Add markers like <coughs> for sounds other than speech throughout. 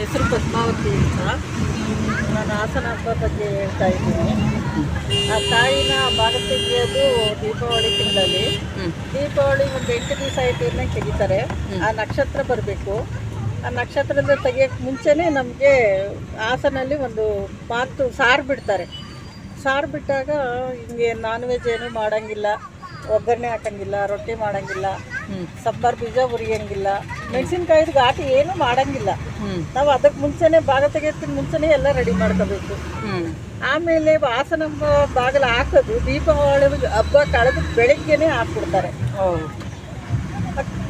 ಹೆಸರು ಪದ್ಮಾವತಿ ಅಂತ ನಾನು ಹಾಸನ ಹಬ್ಬ ಬಗ್ಗೆ ಹೇಳ್ತಾ ಇದ್ದೀನಿ. ಆ ತಾಯಿನ ಭಾರತೀಯದು ದೀಪಾವಳಿ ತಿಂಗಳಲ್ಲಿ. ದೀಪಾವಳಿ ಒಂದು ಎಂಟು ದಿವಸ ಐತಿನ ತೆಗಿತಾರೆ. ಆ ನಕ್ಷತ್ರ ಬರಬೇಕು. ಆ ನಕ್ಷತ್ರದ ತೆಗಿಯೋಕ್ಕೆ ಮುಂಚೆನೇ ನಮಗೆ ಹಾಸನಲ್ಲಿ ಒಂದು ಮಾತು ಸಾರು ಬಿಡ್ತಾರೆ. ಸಾರು ಬಿಟ್ಟಾಗ ಹಿಂಗೆ ನಾನ್ ವೆಜ್ ಏನು ಮಾಡೋಂಗಿಲ್ಲ. ಒಗ್ಗರಣೆ ಹಾಕಂಗಿಲ್ಲ ರೊಟ್ಟಿ ಮಾಡೋಂಗಿಲ್ಲ. ಸಬ್ಬರ್ ಬೀಜ ಉರಿಯಂಗಿಲ್ಲ ಮೆಣಸಿನ್ಕಾಯ್ದು ಘಾಟಿ ಏನು ಮಾಡಂಗಿಲ್ಲ. ನಾವು ಅದಕ್ಕೆ ಮುಂಚೆನೆ ಭಾಗ ತೆಗೆಯೋದಕ್ಕಿಂತ ಮುಂಚೆನೆ ಎಲ್ಲ ರೆಡಿ ಮಾಡ್ಕೋಬೇಕು. ಆಮೇಲೆ ವಾಸನ ಬಾಗಿಲು ಹಾಕೋದು, ದೀಪಾವಳಿ ಹಬ್ಬ ಕಳೆದು ಬೆಳಿಗ್ಗೆನೆ ಹಾಕ್ಬಿಡ್ತಾರೆ.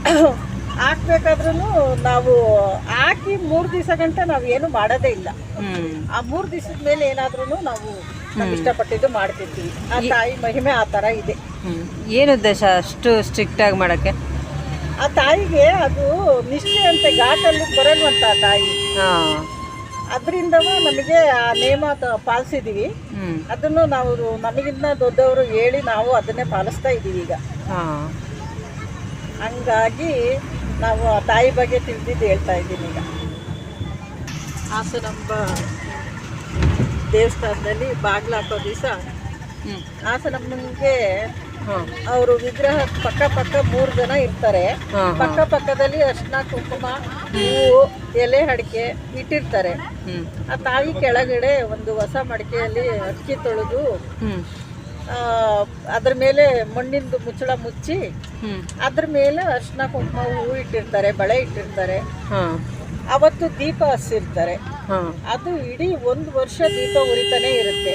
<coughs> ಹಾಕ್ಬೇಕಾದ್ರೂ ನಾವು ಹಾಕಿ ಮೂರು ದಿವಸ ಗಂಟೆ ನಾವು ಏನು ಮಾಡೋದೇ ಇಲ್ಲ. ಆ ಮೂರು ದಿವಸದ ಮೇಲೆ ಏನಾದ್ರೂ ನಾವು ಇಷ್ಟಪಟ್ಟಿದ್ದು ಮಾಡ್ತಿರ್ತೀವಿ. ಆ ತಾಯಿ ಮಹಿಮೆ ಆ ಥರ ಇದೆ. ಏನು ಉದ್ದೇಶ ಅಷ್ಟು ಸ್ಟ್ರಿಕ್ಟ್ ಆಗಿ ಮಾಡಕ್ಕೆ? ಆ ತಾಯಿಗೆ ಅದು ನಿಷ್ಠೆ ಅಂತ ಘಾಟಲ್ಲಿ ಬರಲ್ವಂತ ಆ ತಾಯಿ. ಅದರಿಂದ ನಮಗೆ ಆ ನೇಮ ತ- ಪಾಲಿಸಿದೀವಿ. ಅದನ್ನು ನಾವು ನಮಗಿಂತ ದೊಡ್ಡವರು ಹೇಳಿ ನಾವು ಅದನ್ನೇ ಪಾಲಿಸ್ತಾ ಇದ್ದೀವಿ ಈಗ. ಹಂಗಾಗಿ ನಾವು ಆ ತಾಯಿ ಬಗ್ಗೆ ತಿಳಿದಿದ್ದು ಹೇಳ್ತಾ ಇದ್ದೀನಿ ಈಗ. ಹಾಸನಂಬ ದೇವಸ್ಥಾನದಲ್ಲಿ ಬಾಗಿಲು ಹಾಕೋ ದಿವಸ ಹಾ ಅವರು ವಿಗ್ರಹ ಪಕ್ಕ ಪಕ್ಕ ಮೂರು ಜನ ಇರ್ತಾರೆ. ಪಕ್ಕ ಪಕ್ಕದಲ್ಲಿ ಅರ್ಶನ ಕುಂಕುಮ ಹೂವು ಎಲೆ ಅಡಿಕೆ ಇಟ್ಟಿರ್ತಾರೆ. ಆ ತಾಯಿ ಕೆಳಗಡೆ ಒಂದು ಹೊಸ ಮಡಿಕೆಯಲ್ಲಿ ಅಕ್ಕಿ ತೊಳೆದು ಅದ್ರ ಮೇಲೆ ಮಣ್ಣಿಂದು ಮುಚ್ಚಳ ಮುಚ್ಚಿ ಅದ್ರ ಮೇಲೆ ಅರ್ಶನ ಕುಂಕುಮ ಹೂವು ಇಟ್ಟಿರ್ತಾರೆ ಬಳೆ ಇಟ್ಟಿರ್ತಾರೆ. ಅವತ್ತು ದೀಪ ಹಚ್ಚಿರ್ತಾರೆ. ಹಾ ಅದು ಇಡೀ ಒಂದು ವರ್ಷ ದೀಪ ಉರಿತಾನೆ ಇರುತ್ತೆ.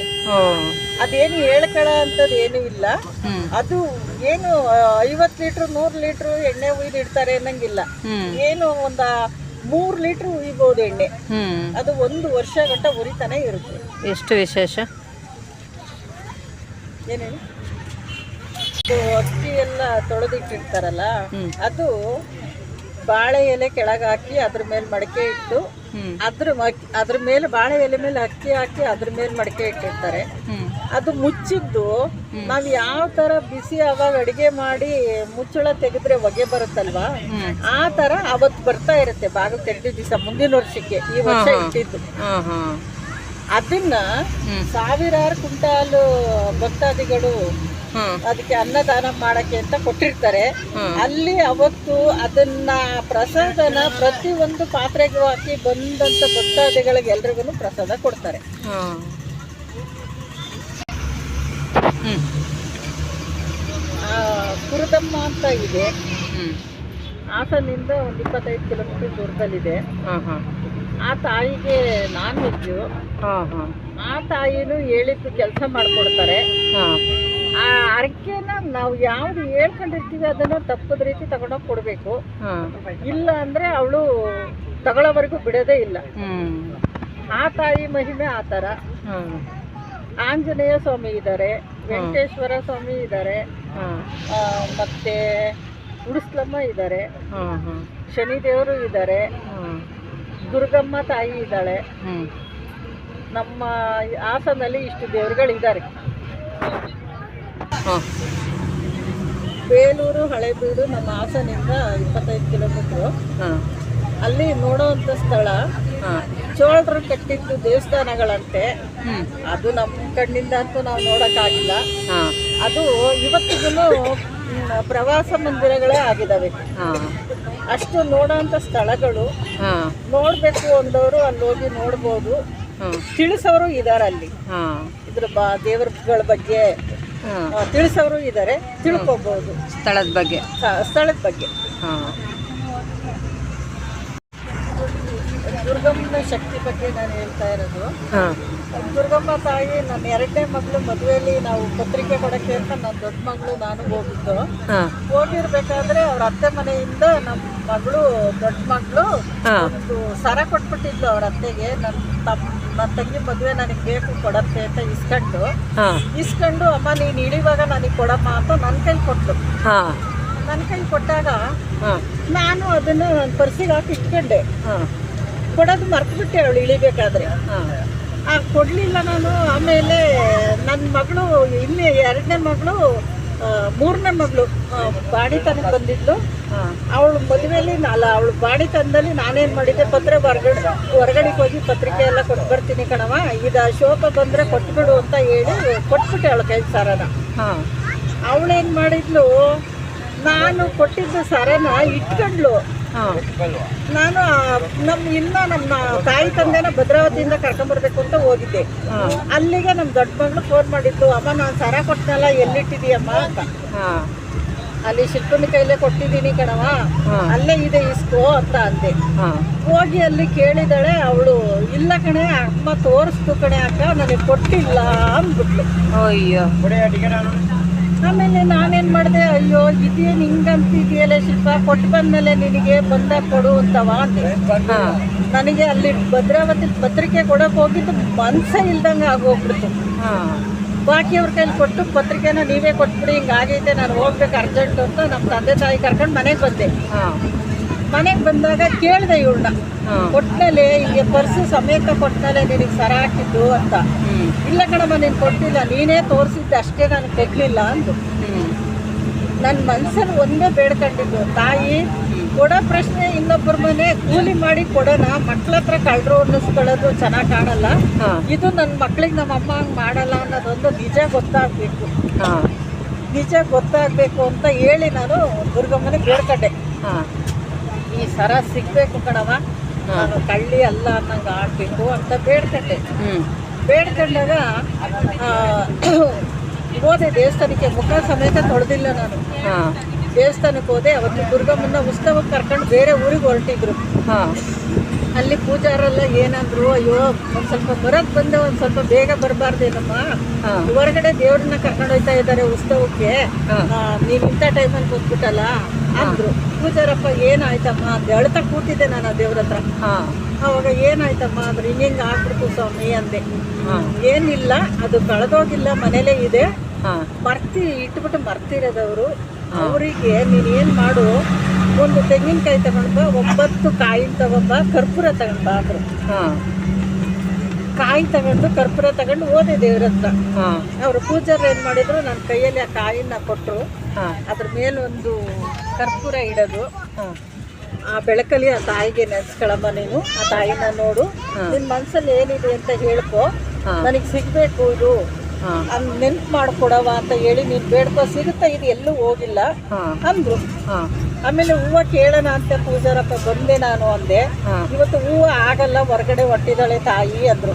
ಅದೇನು ಹೇಳ್ಕಳ ಅಂತದ್ದು ಏನು ಇಲ್ಲ. ಅದು ಏನು ಐವತ್ತು ಲೀಟರ್ ನೂರು ಲೀಟರ್ ಎಣ್ಣೆ ಉಯ್ದು ಇಡ್ತಾರೆ ಅನ್ನಂಗಿಲ್ಲ. ಏನು ಒಂದ ಮೂರ್ ಲೀಟರ್ ಉಯ್ಬೋದು ಎಣ್ಣೆ. ಅದು ಒಂದು ವರ್ಷ ಗಂಟ ಉರಿತಾನೆ ಇರುತ್ತೆ. ಎಷ್ಟು ವಿಶೇಷ? ಏನೇನು? ಅಕ್ಕಿ ಎಲ್ಲ ತೊಳೆದಿಟ್ಟಿರ್ತಾರಲ್ಲ ಅದು ಬಾಳೆ ಎಲೆ ಕೆಳಗೆ ಹಾಕಿ ಅದ್ರ ಮೇಲೆ ಮಡಕೆ ಇಟ್ಟು ಅದ್ರ ಅದ್ರ ಮೇಲೆ ಬಾಳೆ ಎಲೆ ಮೇಲೆ ಅಕ್ಕಿ ಹಾಕಿ ಅದ್ರ ಮೇಲೆ ಮಡಕೆ ಇಟ್ಟಿರ್ತಾರೆ. ಅದು ಮುಚ್ಚಿದ್ದು ನಾವ್ ಯಾವ ತರ ಬಿಸಿ ಅವಾಗ ಅಡಿಗೆ ಮಾಡಿ ಮುಚ್ಚಳ ತೆಗೆದ್ರೆ ಹೊಗೆ ಬರುತ್ತಲ್ವಾ? ಆ ತರ ಅವತ್ತು ಬರ್ತಾ ಇರುತ್ತೆ ಬಾಗಿಲು ತೆಗೆದ ದಿವಸ ಮುಂದಿನ ವರ್ಷಕ್ಕೆ ಈ ವರ್ಷ. ಇಟ್ಟಿದ್ದು. ಅದನ್ನ ಸಾವಿರಾರು ಕುಂಟಾಲು ಭಕ್ತಾದಿಗಳು ಅದಕ್ಕೆ ಅನ್ನದಾನ ಮಾಡಕ್ಕೆ ಅಂತ ಕೊಟ್ಟಿರ್ತಾರೆ. ಅಲ್ಲಿ ಅವತ್ತು ಅದನ್ನ ಪ್ರಸಾದನ ಪ್ರತಿ ಒಂದು ಪಾತ್ರೆಗೂ ಹಾಕಿ ಬಂದಂತ ಭಕ್ತಾದಿಗಳಿಗೆ ಎಲ್ರಿಗೂ ಪ್ರಸಾದ ಕೊಡ್ತಾರೆ. ಹಾ ಹ್ಮ್. ಆ, ಕುರುದಮ್ಮ ಅಂತ ಇದೆ. ಹಾಸನಿಂದ ಒಂದು ಇಪ್ಪತ್ತೈದು ಕಿಲೋಮೀಟರ್ ದೂರದಲ್ಲಿದೆ. ಆ ತಾಯಿಗೆ ನಾನ್ ವೆಜ್ಜು ಹಾ ಹಾ. ಆ ತಾಯಿನೂ ಹೇಳಿದ್ದು ಕೆಲಸ ಮಾಡಿಕೊಡ್ತಾರೆ. ಹಾ. ಆ ಅರಕೆನ ನಾವು ಯಾವ್ದು ಹೇಳ್ಕೊಂಡಿರ್ತೀವಿ ಅದನ್ನ ತಪ್ಪದ ರೀತಿ ತಗೊಂಡೋಗಿ ಕೊಡ್ಬೇಕು. ಇಲ್ಲ ಅಂದ್ರೆ ಅವಳು ತಗೊಳ್ಳೋವರೆಗೂ ಬಿಡೋದೇ ಇಲ್ಲ. ಆ ತಾಯಿ ಮಹಿಮೆ ಆ ಥರ ಆಂಜನೇಯ ಸ್ವಾಮಿ ಇದ್ದಾರೆ ವೆಂಕಟೇಶ್ವರ ಸ್ವಾಮಿ ಇದ್ದಾರೆ ಮತ್ತೆ ಉಡುಸ್ಲಮ್ಮ ಇದ್ದಾರೆ ಶನಿದೇವರು ಇದ್ದಾರೆ ದುರ್ಗಮ್ಮ ತಾಯಿ ಇದ್ದಾಳೆ ನಮ್ಮ ಹಾಸನಲ್ಲಿ ಇಷ್ಟು ದೇವರುಗಳಿದ್ದಾರೆ ಬೇಲೂರು ಹಳೆಬೀಡು ನಮ್ಮ ಹಾಸನಿಂದ ಇಪ್ಪತ್ತೈದು ಕಿಲೋಮೀಟ್ರು ಹಾ. ಅಲ್ಲಿ ನೋಡೋವಂಥ ಸ್ಥಳ ಚೋಳರು ಕಟ್ಟಿದ್ದು ದೇವಸ್ಥಾನಗಳಂತೆ. ಅದು ನಮ್ಮ ಕಣ್ಣಿಂದ ಅಂತೂ ನಾವು ನೋಡೋಕ್ಕಾಗಿಲ್ಲ. ಹಾ. ಅದು ಇವತ್ತಿಗೂ ಪ್ರವಾಸ ಮಂದಿರಗಳೇ ಆಗಿದ್ದಾವೆ ಹಾ. ಅಷ್ಟು ನೋಡೋಂಥ ಸ್ಥಳಗಳು. ಹಾ. ನೋಡಬೇಕು ಅಂದವರು ಅಲ್ಲಿ ಹೋಗಿ ನೋಡ್ಬೋದು. ತಿಳಿಸೋರು ಇದ್ದಾರೆ ಅಲ್ಲಿ. ಇದ್ರ ಬಾ ದೇವರುಗಳ ಬಗ್ಗೆ ತಿಳಿಸೋರು ಇದ್ದಾರೆ ತಿಳ್ಕೊಬಹುದು ಸ್ಥಳದ ಬಗ್ಗೆ. ಸ್ಥಳದ ಬಗ್ಗೆ ಹಾ ದುರ್ಗಮ್ಮನ ಶಕ್ತಿ ಬಗ್ಗೆ ನಾನು ಹೇಳ್ತಾ ಇರೋದು. ದುರ್ಗಮ್ಮ ತಾಯಿ ನನ್ನ ಎರಡನೇ ಮಗಳು ಮದುವೆಯಲ್ಲಿ ನಾವು ಪತ್ರಿಕೆ ಕೊಡಕ್ಕೆ ಅಂತ ನನ್ನ ದೊಡ್ಡ ಮಗಳು ನಾನು ಹೋಗಿದ್ದು. ಹೋಗಿರ್ಬೇಕಾದ್ರೆ ಅವ್ರ ಅತ್ತೆ ಮನೆಯಿಂದ ನಮ್ಮ ಮಗಳು ದೊಡ್ಡ ಮಗಳು ಒಂದು ಸರ ಕೊಟ್ಬಿಟ್ಟಿದ್ಲು ಅವ್ರ ಅತ್ತೆಗೆ. ನನ್ನ ತಮ್ಮ ನನ್ನ ತಂಗಿ ಮದುವೆ ನನಗೆ ಬೇಕು ಕೊಡತ್ತೆ ಅಂತ ಇಸ್ಕೊಂಡು. ಇಸ್ಕೊಂಡು ಅಮ್ಮ ನೀನು ಇಳಿವಾಗ ನನಗೆ ಕೊಡಮ್ಮ ಅಂತ ನನ್ನ ಕೈ ಕೊಟ್ಲು. ಹಾ. ನನ್ನ ಕೈ ಕೊಟ್ಟಾಗ ನಾನು ಅದನ್ನು ನನ್ನ ಪರ್ಸಿಗೆ ಹಾಕಿ ಇಟ್ಕೊಂಡೆ. ಹಾ. ಕೊಡೋದು ಮರ್ತ್ಬಿಟ್ಟೆ ಅವಳು ಇಳಿಬೇಕಾದ್ರೆ. ಹಾ. ಆ ಕೊಡಲಿಲ್ಲ ನಾನು ಆಮೇಲೆ ನನ್ನ ಮಗಳು ಇನ್ನೇ ಎರಡನೇ ಮಗಳು ಮೂರನೇ ಮಗಳು ಬಾಡಿತನಕ್ಕೆ ಬಂದಿದ್ಲು. ಹಾಂ. ಅವಳು ಮದುವೆಯಲ್ಲಿ ಅಲ್ಲ ಅವಳು ಬಾಡಿ ತಂದಲ್ಲಿ ನಾನೇನು ಮಾಡಿದ್ದೆ ಪತ್ರೆ ಹೊರಗಡೆ ಹೊರಗಡೆಗೆ ಹೋಗಿ ಪತ್ರಿಕೆ ಎಲ್ಲ ಕೊಟ್ಟು ಬರ್ತೀನಿ ಕಣವ ಇದು ಶೋಕ ಬಂದರೆ ಕೊಟ್ಬಿಡು ಅಂತ ಹೇಳಿ ಕೊಟ್ಬಿಟ್ಟೆ ಅವಳು ಕೈ ಸಾರನ ಹಾಂ. ಅವಳೇನು ಮಾಡಿದ್ಲು ನಾನು ಕೊಟ್ಟಿದ್ದ ಸರನ ಇಟ್ಕೊಂಡ್ಲು ಹಾಂ. ನಾನು ನಮ್ ನಮ್ಮ ಇನ್ನ ನಮ್ಮ ತಾಯಿ ತಂದೆನ ಭದ್ರಾವತಿಯಿಂದ ಕರ್ಕೊಂಡ್ಬರ್ಬೇಕು ಅಂತ ಹೋಗಿದ್ದೆ. ಅಲ್ಲಿಗೆ ನಮ್ಮ ದೊಡ್ಡ ಮಗಳು ಫೋನ್ ಮಾಡಿದ್ದು ಅಮ್ಮ ನಾನು ಸರ ಕೊಟ್ಟನಲ್ಲ ಎಲ್ಲಿಟ್ಟಿದೀಯಮ್ಮ ಅಂತ. ಹಾಂ. ಅಲ್ಲಿ ಶಿಲ್ಪನ ಕೈಲೇ ಕೊಟ್ಟಿದ್ದೀನಿ ಕಣವ ಅಲ್ಲೇ ಇದೆ ಇಸ್ಕೋ ಅಂತ ಅಂದೆ. ಹಾಂ. ಹೋಗಿ ಅಲ್ಲಿ ಕೇಳಿದಾಳೆ ಅವಳು ಇಲ್ಲ ಕಣೆ ಅಮ್ಮ ತೋರಿಸ್ತು ಕಣೆ ಅಕ್ಕ ನನಗೆ ಕೊಟ್ಟಿಲ್ಲ ಅಂದ್ಬಿಟ್ಲು. ಅಯ್ಯೋ. ಆಮೇಲೆ ನಾನೇನು ಮಾಡಿದೆ ಅಯ್ಯೋ ಇದೇನು ಹಿಂಗಂತಿದೆಯಲ್ಲ ಶಿಲ್ಪ ಕೊಟ್ಟು ಬಂದಮೇಲೆ ನಿನಗೆ ಬಂದಾಗ ಕೊಡು ಅಂತವ ಅಂದೆ ಹಾಂ ನನಗೆ ಅಲ್ಲಿ ಭದ್ರಾವತಿ ಪತ್ರಿಕೆ ಕೊಡೋಕೆ ಹೋಗಿದ್ದು ಮನಸ್ಸೇ ಇಲ್ದಂಗೆ ಆಗೋಗ್ಬಿಡ್ತು. ಹಾಂ. ಬಾಕಿಯವ್ರ ಕೈಲಿ ಕೊಟ್ಟು ಪತ್ರಿಕೆನ ನೀವೇ ಕೊಟ್ಬಿಡಿ ಹಿಂಗೆ ಆಗೈತೆ ನಾನು ಹೋಗ್ಬೇಕು ಅರ್ಜೆಂಟ್ ಅಂತ ನಮ್ಮ ತಂದೆ ತಾಯಿ ಕರ್ಕೊಂಡು ಮನೆಗೆ ಬಂದೆ. ಹಾಂ. ಮನೆಗೆ ಬಂದಾಗ ಕೇಳಿದೆ ಇವಳನ್ನ. ಕೊಟ್ಟಲೆ ಹಿಂಗೆ ಪರ್ಸು ಸಮೇತ ಕೊಟ್ಮೇಲೆ ನಿನಗೆ ಸರ ಹಾಕಿದ್ದು ಅಂತ. ಇಲ್ಲ ಕಣಮ್ಮ ನೀನು ಕೊಟ್ಟಿಲ್ಲ ನೀನೇ ತೋರಿಸಿದ್ದೆ ಅಷ್ಟೇ ನಾನು ತೆಗ್ಲಿಲ್ಲ ಅಂದು. ನನ್ನ ಮನ್ಸಲ್ಲಿ ಒಂದೇ ಬೇಡ್ಕೊಂಡಿದ್ದು ತಾಯಿ ಕೊಡೋ ಪ್ರಶ್ನೆ ಇನ್ನೊಬ್ಬರ ಮನೆ ಕೂಲಿ ಮಾಡಿ ಕೊಡೋಣ ಮಕ್ಳ ಹತ್ರ ಕಳ್ಳರು ಅನ್ನಿಸ್ಕೊಳ್ಳೋದು ಚೆನ್ನಾಗಿ ಕಾಣಲ್ಲ. ಇದು ನನ್ನ ಮಕ್ಳಿಗೆ ನಮ್ಮ ಅಮ್ಮ ಹಂಗೆ ಮಾಡಲ್ಲ ಅನ್ನೋದೊಂದು ನಿಜ ಗೊತ್ತಾಗಬೇಕು. ನಿಜ ಗೊತ್ತಾಗಬೇಕು ಅಂತ ಹೇಳಿ ನಾನು ದುರ್ಗಮ್ಮನಿಗೆ ಬೇಡ್ಕೊಂಡೆ. ಈ ಸರ ಸಿಗ್ಬೇಕು ಕಣವ ನಾನು ಕಳ್ಳಿ ಅಲ್ಲ ಅನ್ನಂಗೆ ಆಡ್ಬೇಕು ಅಂತ ಬೇಡ್ಕೊಂಡೆ ಬೇಡ್ಕೊಂಡಾಗ ಹೋದೆ ದೇವಸ್ಥಾನಕ್ಕೆ. ಮುಖ ಸಮೇತ ತೊಳೆದಿಲ್ಲ ನಾನು. ಹಾಂ. ದೇವಸ್ಥಾನಕ್ಕೆ ಹೋದೆ. ಅವತ್ತು ದುರ್ಗಮ್ಮನ ಉತ್ಸವಕ್ಕೆ ಕರ್ಕೊಂಡು ಬೇರೆ ಊರಿಗೆ ಹೊರಟಿದ್ರು. ಹಾಂ. ಅಲ್ಲಿ ಪೂಜಾರೆಲ್ಲ ಏನಂದ್ರು ಅಯ್ಯೋ ಒಂದು ಸ್ವಲ್ಪ ಬರೋದು ಬಂದೆ ಒಂದು ಸ್ವಲ್ಪ ಬೇಗ ಬರಬಾರ್ದೇನಮ್ಮ. ಹೊರಗಡೆ ದೇವ್ರನ್ನ ಕರ್ಕೊಂಡು ಹೋಗ್ತಾ ಇದ್ದಾರೆ ಉತ್ಸವಕ್ಕೆ. ನೀನ್ ಇಂಥ ಟೈಮಲ್ಲಿ ಬಂದ್ಬಿಟ್ಟಲ್ಲ. ಅಂದ್ರು. ಪೂಜಾರಪ್ಪ ಏನಾಯ್ತಮ್ಮ ಅಂತ ಹೇಳ್ತಾ ಕೂತಿದ್ದೆ ನಾನು ಆ ದೇವ್ರ ಹತ್ರ. ಹಾಂ. ಅವಾಗ ಏನಾಯ್ತಮ್ಮ ಅಂದ್ರೆ ಹಿಂಗೆ ಆಗ್ಬಿಡ್ತು ಸ್ವಾಮಿ ಅಂದೆ. ಹಾಂ. ಏನಿಲ್ಲ ಅದು ಕಳೆದೋಗಿಲ್ಲ ಮನೇಲೇ ಇದೆ. ಹಾಂ. ಮರ್ತಿ ಇಟ್ಬಿಟ್ಟು ಮರ್ತಿರೋದವ್ರು. ಅವರಿಗೆ ನೀನು ಏನು ಮಾಡು ಒಂದು ತೆಂಗಿನಕಾಯಿ ತಗೊಂಡ್ಬಾ ಒಂಬತ್ತು ಕಾಯಿ ತಗೊಂಬ ಕರ್ಪೂರ ತಗೊಂಡ್ಬಾ ಅಂದ್ರು. ಕಾಯಿ ತಗೊಂಡು ಕರ್ಪೂರ ತಗೊಂಡು ಓದಿ ದೇವ್ರ ಹತ್ರ. ಅವರು ಪೂಜಾರು ಏನ್ ಮಾಡಿದ್ರು ನನ್ನ ಕೈಯಲ್ಲಿ ಆ ಕಾಯಿನ ಕೊಟ್ಟರು ಅದ್ರ ಮೇಲೆ ಒಂದು ಕರ್ಪೂರ ಇಡೋದು. ಆ ಬೆಳಕಲ್ಲಿ ಆ ತಾಯಿಗೆ ನೆನ್ಸ್ಕೊಳಮ್ಮ ನೀನು ಆ ತಾಯಿನ ನೋಡು. ನಿನ್ನ ಮನ್ಸಲ್ಲಿ ಏನಿದೆ ಅಂತ ಹೇಳ್ಕೊ. ನನಗೆ ಸಿಗಬೇಕು ಇದು. ಅದ್ ನೆನ್ಪು ಮಾಡ್ಕೊಡವ ಅಂತ ಹೇಳಿ ನೀನ್ ಬೇಡ್ಕೊ ಸಿಗುತ್ತಾ ಇದು ಎಲ್ಲೂ ಹೋಗಿಲ್ಲ. ಅಂದ್ರು. ಆಮೇಲೆ ಹೂವ ಕೇಳೋಣ ಅಂತ ಪೂಜಾರಪ್ಪ ಬಂದೆ ನಾನು ಅಂದೆ. ಇವತ್ತು ಹೂವು ಆಗಲ್ಲ ಹೊರಗಡೆ ಹೊಟ್ಟಿದಾಳೆ ತಾಯಿ ಅಂದ್ರು.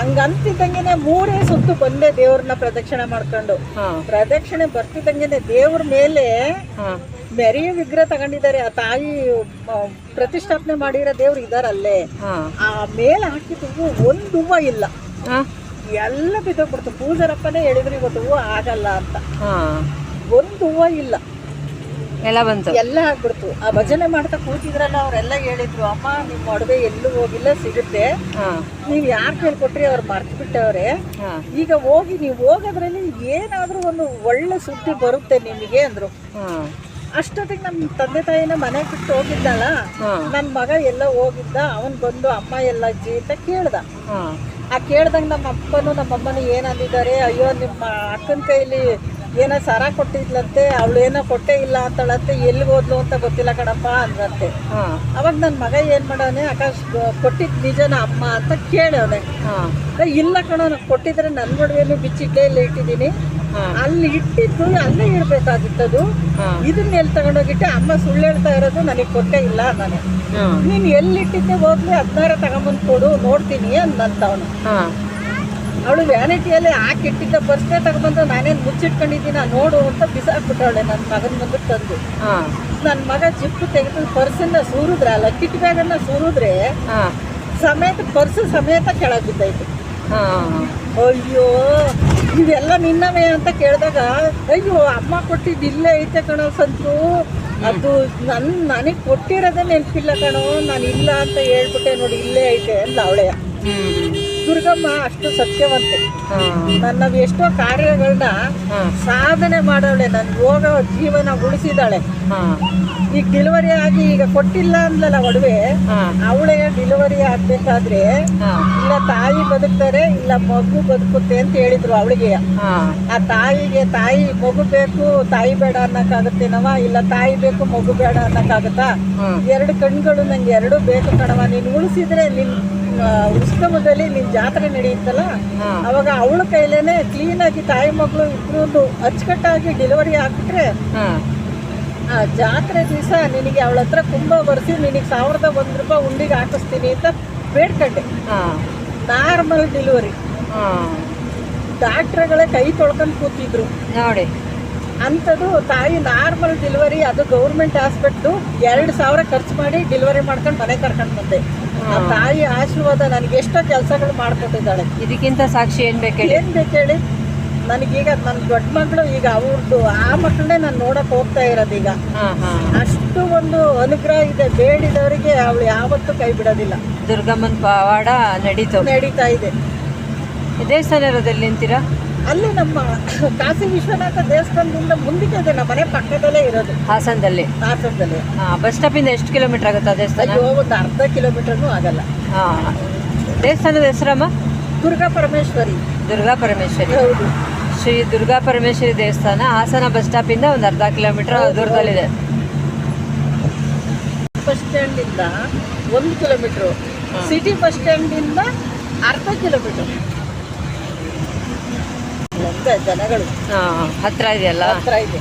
ಹಂಗಂತಿದ್ದಂಗೆನೆ ಮೂರೇ ಸುತ್ತು ಬಂದೆ ದೇವ್ರನ್ನ ಪ್ರದಕ್ಷಿಣೆ ಮಾಡ್ಕೊಂಡು. ಪ್ರದಕ್ಷಿಣೆ ಬರ್ತಿದ್ದಂಗೆನೆ ದೇವ್ರ ಮೇಲೆ ಮೆರಿಯ ವಿಗ್ರಹ ತಗೊಂಡಿದ್ದಾರೆ. ಆ ತಾಯಿ ಪ್ರತಿಷ್ಠಾಪನೆ ಮಾಡಿರೋ ದೇವ್ರು ಇದಾರಲ್ಲೇ. ಆ ಮೇಲೆ ಹಾಕಿದ ಹೂವು ಒಂದು ಹೂವು ಇಲ್ಲ. ಎಲ್ಲ ಬಿದ್ದೋಗ್ಬಿಡ್ತು. ಪೂಜಾರಪ್ಪನೇ ಹೇಳಿದ್ರು ಇವತ್ತು ಹೂವು ಆಗಲ್ಲ ಅಂತ. ಹಾಂ. ಒಂದು ಹೂವು ಇಲ್ಲ. ಎಲ್ಲ ಬಂತು. ಎಲ್ಲ ಆಗ್ಬಿಡ್ತು. ಆ ಭಜನೆ ಮಾಡ್ತಾ ಕೂತಿದ್ರಲ್ಲ ಅವರೆಲ್ಲ ಹೇಳಿದ್ರು ಅಮ್ಮ ನಿಮ್ಮ ಒಡವೆ ಎಲ್ಲೂ ಹೋಗಿಲ್ಲ ಸಿಗುತ್ತೆ. ಹಾ. ನೀವು ಯಾರು ಕೇಳ್ಕೊಟ್ರಿ ಅವ್ರು ಮರ್ತು ಬಿಟ್ಟವ್ರೆ ಹಾಂ. ಈಗ ಹೋಗಿ ನೀವು ಹೋಗೋದ್ರಲ್ಲಿ ಏನಾದರೂ ಒಂದು ಒಳ್ಳೆ ಸುದ್ದಿ ಬರುತ್ತೆ ನಿಮಗೆ ಅಂದ್ರು. ಹಾಂ. ಅಷ್ಟೊತ್ತಿಗೆ ನಮ್ಮ ತಂದೆ ತಾಯಿನ ಮನೆ ಬಿಟ್ಟು ಹೋಗಿದ್ದಲ್ಲ ನನ್ ನನ್ನ ಮಗ ಎಲ್ಲ ಹೋಗಿದ್ದ ಅವನು ಬಂದು ಅಮ್ಮ ಎಲ್ಲ ಅಜ್ಜಿ ಅಂತ ಕೇಳ್ದ. ಹಾಂ. ಆ ಕೇಳ್ದಂಗೆ ನಮ್ಮ ಅಪ್ಪನು ನಮ್ಮ ಅಮ್ಮನೂ ಏನು ಅಂದಿದ್ದಾರೆ ಅಯ್ಯೋ ನಿಮ್ಮ ಅಕ್ಕನ ಕೈಲಿ ಏನೋ ಸರ ಕೊಟ್ಟಿದ್ಲಂತೆ ಅವಳು ಏನೋ ಕೊಟ್ಟೇ ಇಲ್ಲ ಅಂತಳತ್ತೆ ಎಲ್ಲಿ ಹೋದ್ಲು ಅಂತ ಗೊತ್ತಿಲ್ಲ ಕಣಪ್ಪ ಅಂದ್ರಂತೆ. ಹಾಂ. ಅವಾಗ ನನ್ನ ಮಗ ಏನು ಮಾಡೋನೆ ಆಕಾಶ್ ಕೊಟ್ಟಿದ್ ನಿಜನ ಅಮ್ಮ ಅಂತ ಕೇಳವನೆ. ಹಾಂ. ಇಲ್ಲ ಕಣ ಕೊಟ್ಟಿದ್ರೆ ನನ್ನ ಒಡವೆನೂ ಬಿಚ್ಚಿಟ್ಟೇ ಇಲ್ಲ ಇಟ್ಟಿದ್ದೀನಿ. ಅಲ್ಲಿ ಇಟ್ಟಿದ್ದು ಅಲ್ಲೇ ಇಡಬೇಕಾಗಿತ್ತದು ಅದು. ಇದನ್ನ ಎಲ್ಲಿ ತಗೊಂಡೋಗಿಟ್ಟೆ? ಅಮ್ಮ ಸುಳ್ಳು ಹೇಳ್ತಾ ಇರೋದು ನನಗೆ ಕೊಟ್ಟೇ ಇಲ್ಲ ನಾನು ನೀನ್ ಎಲ್ಲಿ ಎಲ್ಲಿಟ್ಟಿದ್ದೆ ಹೋದ್ಲಿ ಹದಿನಾರ ತಗೊಂಬಂದು ಕೊಡು ನೋಡ್ತೀನಿ ಹಾಂ. ಅವಳು ವ್ಯಾನಿಟಿಯಲ್ಲಿ ಹಾಕಿಟ್ಟಿದ್ದ ಬರ್ಸ್ನೇ ತಗೊಂಬಂದು ನಾನೇನು ಮುಚ್ಚಿಟ್ಕೊಂಡಿದ್ದೀನ ನೋಡು ಅಂತ ಬಿಸಾಕ್ಬಿಟ್ಟವಳೆ ನನ್ನ ಮಗನ ಮುಂದೆ ತಂದು. ನನ್ನ ಮಗ ಜಿಪ್ಪು ತೆಗೆದು ಪರ್ಸನ್ನ ಸೂರಿದ್ರೆ ಅಲ್ಲ ಕಿಟ್ ಬ್ಯಾಗನ್ನ ಸೂರಿದ್ರೆ ಸಮೇತ ಪರ್ಸು ಸಮೇತ ಕೆಳಗೆ ಬಿದ್ದೈತೆ. ಅಯ್ಯೋ ಇವೆಲ್ಲ ನಿನ್ನವೇ ಅಂತ ಕೇಳಿದಾಗ ಅಯ್ಯೋ ಅಮ್ಮ ಕೊಟ್ಟಿದ್ದು ಇಲ್ಲೇ ಐತೆ ಕಣೋ ಸಂತು. ಅದು ನನ್ ನನಗೆ ಕೊಟ್ಟಿರೋದೇ ನೆನಪಿಲ್ಲ ಕಣೋ. ನಾನು ಇಲ್ಲ ಅಂತ ಹೇಳ್ಬಿಟ್ಟೆ ನೋಡಿ ಇಲ್ಲೇ ಐತೆ ಅಂದ ಅವಳೆ. ಹ್ಞೂ ದುರ್ಗಮ್ಮ ಅಷ್ಟು ಸತ್ಯವಂತೆ. ನನ್ನ ಎಷ್ಟೋ ಕಾರ್ಯಗಳನ್ನ ಸಾಧನೆ ಮಾಡೋಳೆ ನನ್ನ ಹೋಗೋ ಜೀವನ ಉಳಿಸಿದಾಳೆ ಈಗ ಡೆಲಿವರಿ ಆಗಿ ಈಗ ಕೊಟ್ಟಿಲ್ಲ ಅಂದ್ಲಲ್ಲ ಒಡವೆ ಅವಳೇ ಅವಳಿಗೆ ಡೆಲಿವರಿ ಆಗ್ಬೇಕಾದ್ರೆ ಇಲ್ಲ ತಾಯಿ ಬದುಕ್ತಾರೆ ಇಲ್ಲ ಮಗು ಬದುಕುತ್ತೆ ಅಂತ ಹೇಳಿದ್ರು ಅವಳಿಗೆ. ಆ ತಾಯಿಗೆ ತಾಯಿ ಮಗು ಬೇಕು ತಾಯಿ ಬೇಡ ಅನ್ನಕ್ಕಾಗತ್ತೇನವ ಇಲ್ಲ ತಾಯಿ ಬೇಕು ಮಗು ಬೇಡ ಅನ್ನಕ್ಕಾಗತ್ತಾ? ಎರಡು ಕಣ್ಗಳು ನಂಗೆ ಎರಡು ಬೇಕು ಕಣವ ನೀನು ಉಳಿಸಿದ್ರೆ ನಿನ್ ಉತ್ಸವದಲ್ಲಿ ನಿನ್ ಜಾತ್ರೆ ನಡೆಯುತ್ತಲ್ಲ ಅವಾಗ ಅವಳ ಕೈಲೇನೆ ಆಗಿ ತಾಯಿ ಮಗಳು ಇಬ್ರು ಅಚ್ಚುಕಟ್ಟಾಗಿ ಡೆಲಿವರಿ ಹಾಕಿಟ್ರೆ ಆ ಜಾತ್ರೆ ದಿವಸ ನಿನಗೆ ಅವಳ ಹತ್ರ ಕುಂಭ ಬರ್ಸಿ ನಿನಗೆ ಸಾವಿರದ ಒಂದು ರೂಪಾಯಿ ಉಂಡಿಗೆ ಹಾಕಿಸ್ತೀನಿ ಅಂತ ಬೇಡ್ಕಂಡೆ. ಹಾ. ನಾರ್ಮಲ್ ಡೆಲಿವರಿ ಡಾಕ್ಟ್ರುಗಳೇ ಕೈ ತೊಳ್ಕೊಂಡು ಕೂತಿದ್ರು. ನೋಡಿ. ಅಂಥದ್ದು ತಾಯಿ ನಾರ್ಮಲ್ ಡೆಲಿವರಿ ಅದು ಗೌರ್ಮೆಂಟ್ ಹಾಸ್ಪಿಟ್ಲು ಎರಡು ಸಾವಿರ ಖರ್ಚು ಮಾಡಿ ಡೆಲಿವರಿ ಮಾಡ್ಕೊಂಡು ಮನೆ ಕರ್ಕೊಂಡು ಬಂದೆ. ಆ ತಾಯಿ ಆಶೀರ್ವಾದ ನನಗೆ ಎಷ್ಟೋ ಕೆಲಸಗಳು ಮಾಡ್ಕೊಟ್ಟಿದ್ದಾಳೆ. ಇದಕ್ಕಿಂತ ಸಾಕ್ಷಿ ಏನು ಬೇಕು ಏನು ಏನ್ ಬೇಕು ಹೇಳಿ? ನನಗೀಗ ನನ್ನ ದೊಡ್ಡ ಮಗಳು ಈಗ ಅವ್ರದ್ದು ಆ ಮಕ್ಕಳನ್ನೇ ನಾನು ನೋಡಕ್ಕೆ ಹೋಗ್ತಾ ಇರೋದು ಈಗ. ಅಷ್ಟು ಒಂದು ಅನುಗ್ರಹ ಇದೆ. ಬೇಡಿದವರಿಗೆ ಅವಳು ಯಾವತ್ತೂ ಕೈ ಬಿಡೋದಿಲ್ಲ. ದುರ್ಗಮ್ಮನ ಪವಾಡ ನಡೀತು. ನಡೀತಾ ಇದೆ. ದೇವಸ್ಥಾನ ಇರೋದಲ್ಲಿ ನಿಂತೀರಾ ಅಲ್ಲಿ ನಮ್ಮ ಕಾಶಿ ವಿಶ್ವನಾಥ ದೇವಸ್ಥಾನದಿಂದ ಮುಂದಕ್ಕೆ ಇದೆ ನಮ್ಮ ಮನೆ ಪಕ್ಕದಲ್ಲೇ ಇರೋದು. ಹಾಸನದಲ್ಲಿ? ಹಾಸನದಲ್ಲಿ. ಬಸ್ ಸ್ಟಾಪಿಂದ ಎಷ್ಟು ಕಿಲೋಮೀಟರ್ ಆಗುತ್ತೆ ಆ ದೇವಸ್ಥಾನ? ಅಯ್ಯೋ ಒಂದು ಅರ್ಧ ಕಿಲೋಮೀಟರ್ನು ಆಗಲ್ಲ. ದೇವಸ್ಥಾನದ ಹೆಸರಮ್ಮ? ದುರ್ಗಾ ಪರಮೇಶ್ವರಿ. ದುರ್ಗಾ ಪರಮೇಶ್ವರಿ. ಹೌದು. ಶ್ರೀ ದುರ್ಗಾ ಪರಮೇಶ್ವರಿ ದೇವಸ್ಥಾನ ಹಾಸನ ಬಸ್ ಸ್ಟಾಪಿಂದ ಒಂದು ಅರ್ಧ ಕಿಲೋಮೀಟರ್ ದೂರದಲ್ಲಿದೆ. ಬಸ್ ಸ್ಟ್ಯಾಂಡಿಂದ ಒಂದು ಕಿಲೋಮೀಟ್ರು. ಸಿಟಿ ಬಸ್ ಸ್ಟ್ಯಾಂಡಿಂದ ಅರ್ಧ ಕಿಲೋಮೀಟರ್. ಎಂತ ಜನಗಳು. ಹತ್ರ ಇದೆಯಲ್ಲ? ಹತ್ರ ಇದೆ.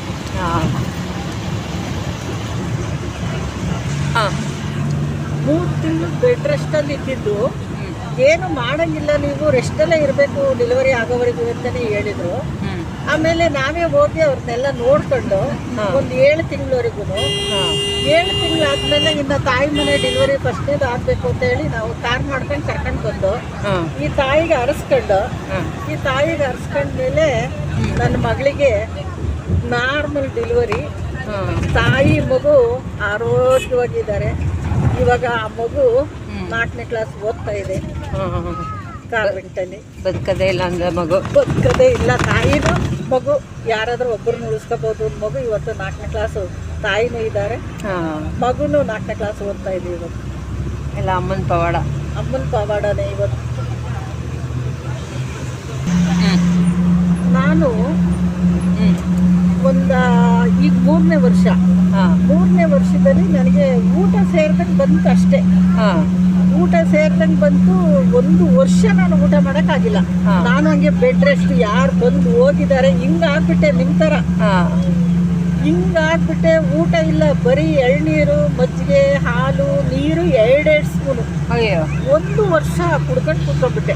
ಮೂರು ತಿಂಗಳು ಬೆಡ್ ರೆಸ್ಟಲ್ಲಿ ಇದ್ದಿದ್ದು ಏನು ಮಾಡಂಗಿಲ್ಲ ನೀವು ರೆಸ್ಟಲ್ಲೇ ಇರಬೇಕು ಡೆಲಿವರಿ ಆಗೋವರೆಗೂ ಅಂತಲೇ ಹೇಳಿದರು. ಆಮೇಲೆ ನಾವೇ ಹೋಗಿ ಅವ್ರನ್ನೆಲ್ಲ ನೋಡ್ಕೊಂಡು ಒಂದು ಏಳು ತಿಂಗಳವರೆಗೂ. ಏಳು ತಿಂಗಳಾದ್ಮೇಲೆ ಇನ್ನ ತಾಯಿ ಮನೆ ಡೆಲಿವರಿ ಫಸ್ಟ್ನೇದು ಆಗ್ಬೇಕು ಅಂತ ಹೇಳಿ ನಾವು ಕಾರ್ ಮಾಡ್ಕೊಂಡು ಕರ್ಕೊಂಡು ಬಂದು ಈ ತಾಯಿಗೆ ಅರಸ್ಕೊಂಡು ಈ ತಾಯಿಗೆ ಅರ್ಸ್ಕೊಂಡ್ಮೇಲೆ ನನ್ನ ಮಗಳಿಗೆ ನಾರ್ಮಲ್ ಡೆಲಿವರಿ ತಾಯಿ ಮಗು ಆರೋಗ್ಯವಾಗಿದ್ದಾರೆ. ಇವಾಗ ಆ ಮಗು. ನಾಲ್ಕನೇ ಕ್ಲಾಸ್ ಓದ್ತಾ ಇದೆ. ಕಾನ್ವೆಂಟಲ್ಲಿ ಬದುಕದೇ ಇಲ್ಲ ಅಂದ್ರೆ ಮಗು. ಬದುಕದೇ ಇಲ್ಲ. ತಾಯಿನೂ ಮಗು. ಯಾರಾದರೂ ಒಬ್ಬರನ್ನ ಉಳಿಸ್ಕೋಬೋದು ಮಗು ಇವತ್ತು ನಾಲ್ಕನೇ ಕ್ಲಾಸು ತಾಯಿನೂ ಇದ್ದಾರೆ. ಮಗುನು ನಾಲ್ಕನೇ ಕ್ಲಾಸ್ ಓದ್ತಾ ಇದೆ ಇವತ್ತು. ಇಲ್ಲ ಅಮ್ಮನ ಪವಾಡ. ಅಮ್ಮನ ಪವಾಡನೇ ಇವತ್ತು. ನಾನು ಒಂದು ಈಗ ಮೂರನೇ ವರ್ಷ. ಹಾ. ಮೂರನೇ ವರ್ಷದಲ್ಲಿ ನನಗೆ ಊಟ ಸೇರ್ಕೊಂಡು ಬಂತು ಅಷ್ಟೇ. ಹಾ. ಊಟ ಸೇರ್ಕೊಂಡು ಬಂತು ಒಂದು ವರ್ಷ ನಾನು ಊಟ ಮಾಡೋಕ್ಕಾಗಿಲ್ಲ. ನಾನು ಹಂಗೆ ಬೆಡ್ ರೆಸ್ಟ್ ಯಾರು ಬಂದು ಹೋಗಿದ್ದಾರೆ ಹಿಂಗೆ ಹಾಕ್ಬಿಟ್ಟೆ ನಿಮ್ಮ ಥರ ಹಿಂಗಾಗ್ಬಿಟ್ಟೆ ಹಿಂಗೆ ಊಟ ಇಲ್ಲ ಬರೀ ಎಳ್ನೀರು ಮಜ್ಜಿಗೆ ಹಾಲು ನೀರು ಎರಡೆರಡು ಸ್ಪೂನು. ಒಂದು ವರ್ಷ ಕುಡ್ಕೊಂಡು ಕುತ್ಕೊಂಡ್ಬಿಟ್ಟೆ.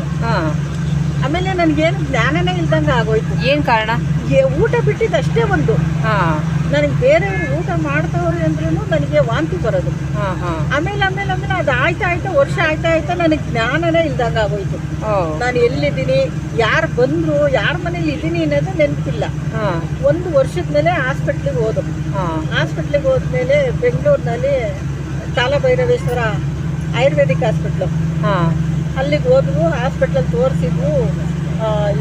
ಆಮೇಲೆ ನನಗೇನು ಜ್ಞಾನನೇ ಇಲ್ದಂಗೆ ಆಗೋಯ್ತು. ಏನು ಕಾರಣ? ಊಟ ಬಿಟ್ಟಿದ್ದು ಅಷ್ಟೇ ಒಂದು. ಹಾ. ನನಗೆ ಬೇರೆಯವರು ಊಟ ಮಾಡ್ತವ್ರೆ ಅಂದ್ರೂ ನನಗೆ ವಾಂತಿ ಬರೋದು. ಆಮೇಲೆ ಆಮೇಲೆ ಆಮೇಲೆ ಅದು ಆಯ್ತಾ ಆಯ್ತಾ ವರ್ಷ ಆಯ್ತಾ ಆಯ್ತಾ ನನಗೆ ಜ್ಞಾನನೇ ಇಲ್ದಂಗೆ ಆಗೋಯ್ತು. ನಾನು ಎಲ್ಲಿದ್ದೀನಿ ಯಾರು ಬಂದರು ಯಾರ ಮನೇಲಿ ಇದ್ದೀನಿ ಅನ್ನೋದು ನೆನಪಿಲ್ಲ. ಒಂದು ವರ್ಷದ ಮೇಲೆ ಹಾಸ್ಪಿಟ್ಲಿಗೆ ಹೋದು ಹಾಸ್ಪಿಟ್ಲಿಗೆ ಹೋದ್ಮೇಲೆ ಬೆಂಗಳೂರಿನಲ್ಲಿ ಕಾಲಭೈರವೇಶ್ವರ ಆಯುರ್ವೇದಿಕ್ ಹಾಸ್ಪಿಟ್ಲು. ಅಲ್ಲಿಗೆ ಹೋದ್ವು ಹಾಸ್ಪಿಟ್ಲಲ್ಲಿ ತೋರಿಸಿದ್ವು.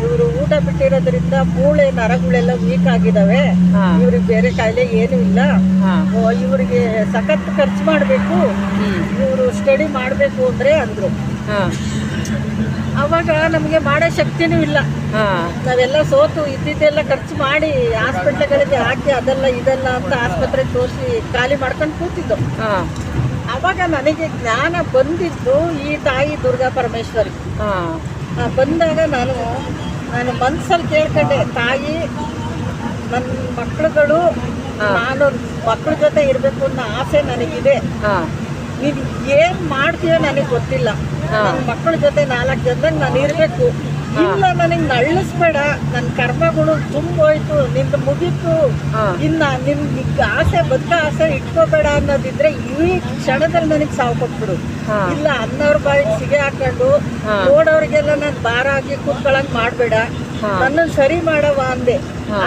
ಇವರು ಊಟ ಬಿಟ್ಟಿರೋದ್ರಿಂದ ಮೂಳೆ ನರಗಳೆಲ್ಲ ವೀಕ್ ಆಗಿದಾವೆ. ಇವ್ರಿಗೆ ಬೇರೆ ಕಾಯಿಲೆ ಏನು ಇಲ್ಲ. ಇವ್ರಿಗೆ ಸಖತ್ ಖರ್ಚು ಮಾಡಬೇಕು. ಇವರು ಸ್ಟಡಿ ಮಾಡಬೇಕು ಅಂದ್ರೆ ಅಂದ್ರು. ಹಾ. ಅವಾಗ ನಮಗೆ ಮಾಡೋ ಶಕ್ತಿನೂ ಇಲ್ಲ. ನಾವೆಲ್ಲ ಸೋತು ಇದ್ದಿದ್ದೆಲ್ಲ ಖರ್ಚು ಮಾಡಿ ಹಾಸ್ಪಿಟ್ಲ್ಗಳಿಗೆ ಹಾಕಿ ಅದೆಲ್ಲ ಇದೆಲ್ಲ ಅಂತ ಆಸ್ಪತ್ರೆಗೆ ತೋರಿಸಿ ಖಾಲಿ ಮಾಡ್ಕೊಂಡು ಕೂತಿದ್ದು. ಹಾ. ಅವಾಗ ನನಗೆ ಜ್ಞಾನ ಬಂದಿದ್ದು ಈ ತಾಯಿ ದುರ್ಗಾ ಪರಮೇಶ್ವರಿ. ಬಂದಾಗ ನಾನು ನಾನು ಮನಸ್ಸಲ್ಲಿ ಕೇಳ್ಕೊಂಡೆ ತಾಯಿ ನನ್ನ ಮಕ್ಕಳುಗಳು ನಾನು ಮಕ್ಕಳ ಜೊತೆ ಇರಬೇಕು ಅನ್ನೋ ಆಸೆ ನನಗಿದೆ. ನೀನು ಏನು ಮಾಡ್ತೀಯೋ ನನಗೆ ಗೊತ್ತಿಲ್ಲ. ನನ್ನ ಮಕ್ಕಳ ಜೊತೆ ನಾಲ್ಕು ಜನದಾಗ ನಾನು ಇರಬೇಕು. ಇಲ್ಲ ನನಗೆ ನಳ್ಳಿಸ್ಬೇಡ. ನನ್ನ ಕರ್ಮಗಳು ತುಂಬೋಯ್ತು ನಿಂದು ಮುಗೀತು. ಇನ್ನ ನಿಮ್ಗೆ ನಿಗ್ ಆಸೆ ಬದ್ಕ ಆಸೆ ಇಟ್ಕೋಬೇಡ ಅನ್ನೋದಿದ್ರೆ ಈ ಕ್ಷಣದಲ್ಲಿ ನನಗೆ ಸಾವು ಕೊಟ್ಬಿಡು. ಇಲ್ಲ ಅನ್ನೋರ್ ಬಾಯಿಗೆ ಸಿಗೆ ಹಾಕೊಂಡು ನೋಡೋರಿಗೆಲ್ಲ ನಾನು ಭಾರ ಆಗಿ ಕೂತ್ಕೊಳಂಗ್ ಮಾಡ್ಬೇಡ. ನನ್ನ ಸರಿ ಮಾಡವ ಅಂದೆ.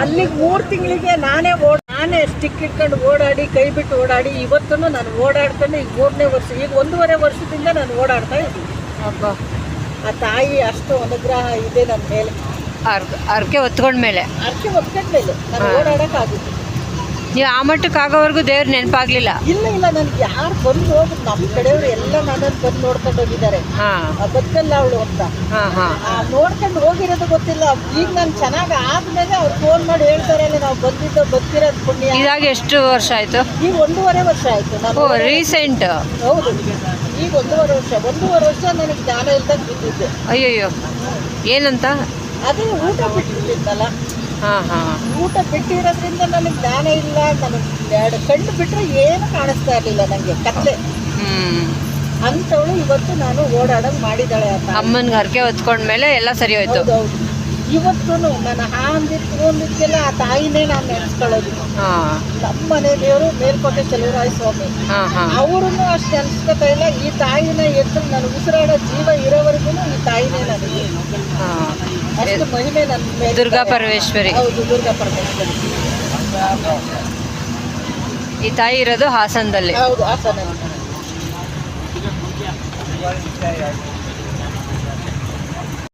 ಅಲ್ಲಿ ಅಲ್ಲಿಗೆ ಮೂರು ತಿಂಗಳಿಗೆ ನಾನೇ ಓಡ್ ನಾನೇ ಸ್ಟಿಕ್ ಇಟ್ಕೊಂಡು ಓಡಾಡಿ ಕೈ ಬಿಟ್ಟು ಓಡಾಡಿ ಇವತ್ತೂ ನಾನು ಓಡಾಡ್ತೇನೆ ಈಗ ಮೂರನೇ ವರ್ಷ ಈಗ ಒಂದೂವರೆ ವರ್ಷದಿಂದ ನಾನು ಓಡಾಡ್ತಾ ಇದ್ದೀನಿ. ಆ ತಾಯಿ ಅಷ್ಟು ಅನುಗ್ರಹ ಇದೆ ನನ್ನ ಮೇಲೆ. ಅರ್ ಅರ್ಕೆ ಹೊತ್ಕೊಂಡ್ಮೇಲೆ ಅರ್ಕೆ ಒಪ್ಕೊಂಡ್ಮೇಲೆ ನಾನು ಓಡಾಡೋಕ್ಕಾಗುತ್ತೆ ನೀವು ಆ ಮಟ್ಟಕ್ಕೆ ಆಗೋವರೆಗೂ ದೇವ್ರ ನೆನಪಾಗ್ಲಿಲ್ಲ. ಇಲ್ಲ ಇಲ್ಲ ನನಗೆ ಯಾರು ಬಂದು ಹೋದ್ರು ನಮ್ಮ ಕಡೆಯವರು ಎಲ್ಲ ನನ್ನನ್ನು ಬಂದು ನೋಡ್ಕೊಂಡು ಹೋಗಿದ್ದಾರೆ. ಬದುಕಲ್ಲ ಅವಳು ಅಂತ. ಹಾಂ ಹಾಂ. ಆ ನೋಡ್ಕೊಂಡು ಹೋಗಿರೋದು ಗೊತ್ತಿಲ್ಲ. ಈಗ ನಾನು ಚೆನ್ನಾಗಿ ಆದ್ಮೇಲೆ ಅವ್ರು ಫೋನ್ ಮಾಡಿ ಹೇಳ್ತಾರೆ ನಾವು ಬಂದಿದ್ದು ಬದುಕಿರೋದು ಪುಣ್ಯ. ಇದಾಗ ಎಷ್ಟು ವರ್ಷ ಆಯ್ತು? ಈಗ ಒಂದೂವರೆ ವರ್ಷ ಆಯ್ತು. ನಾನು ರೀಸೆಂಟ್ ಹೌದು. ಈಗ ಒಂದೂವರೆ ವರ್ಷ ಒಂದೂವರೆ ವರ್ಷ ನನಗೆ ಜ್ಞಾನ ಇಲ್ದಂಗೆ ಬಿದ್ದಿದ್ದೆ. ಅಯ್ಯಯ್ಯೋ. ಏನಂತ? ಅದೇ ಊಟ ಬಿಟ್ಟಿದ್ದಲ್ಲ ಹಾಂ ಹಾಂ. ಊಟ ಬಿಟ್ಟಿರೋದ್ರಿಂದ ನನಗೆ ಜ್ಞಾನ ಇಲ್ಲ ನನಗೆ ಎರಡು ಕಣ್ಣು ಬಿಟ್ಟರೆ ಏನು ಕಾಣಿಸ್ತಾ ಇರಲಿಲ್ಲ ನನಗೆ ಕತ್ತೆ ಅಂಥವಳು ಇವತ್ತು ನಾನು ಓಡಾಡೋದು ಮಾಡಿದ್ದಾಳೆ ಅಮ್ಮನಿಗೆ ಹರಕೆ ಹೊತ್ಕೊಂಡ್ಮೇಲೆ ಎಲ್ಲ ಸರಿ ಹೋಯ್ತು. ಇವತ್ತು ನನ್ನ ಹಾ ಅಂದಿದ್ದು ಒಂದಿದ್ದೆಲ್ಲ ಆ ತಾಯಿನೇ ನಾನು ನೆನೆಸ್ಕೊಳ್ಳೋದು. ನಮ್ಮ ಮನೆ ದೇವರು ಮೇಲ್ಕೋಟೆ ಚಲುವರಾಯ ಸ್ವಾಮಿ. ಅವ್ರನ್ನು ಅಷ್ಟು ನೆನೆಸ್ಕೊತಾ ಇಲ್ಲ. ಈ ತಾಯಿನ ಎದ್ದು ನಾನು ಉಸಿರಾಡೋ ಜೀವ ಇರೋವರೆಗೂ ಈ ತಾಯಿನೇ ನನಗೆ. ಹಾಂ. ಅಷ್ಟು ಮಹಿಮೆ ನನ್ನ ದುರ್ಗಾ. ಪರಮೇಶ್ವರಿ. ಹೌದು ದುರ್ಗಾ ಪರಮೇಶ್ವರಿ. ಈ ತಾಯಿ ಇರೋದು ಹಾಸನದಲ್ಲಿ. ಹೌದು ಹಾಸನ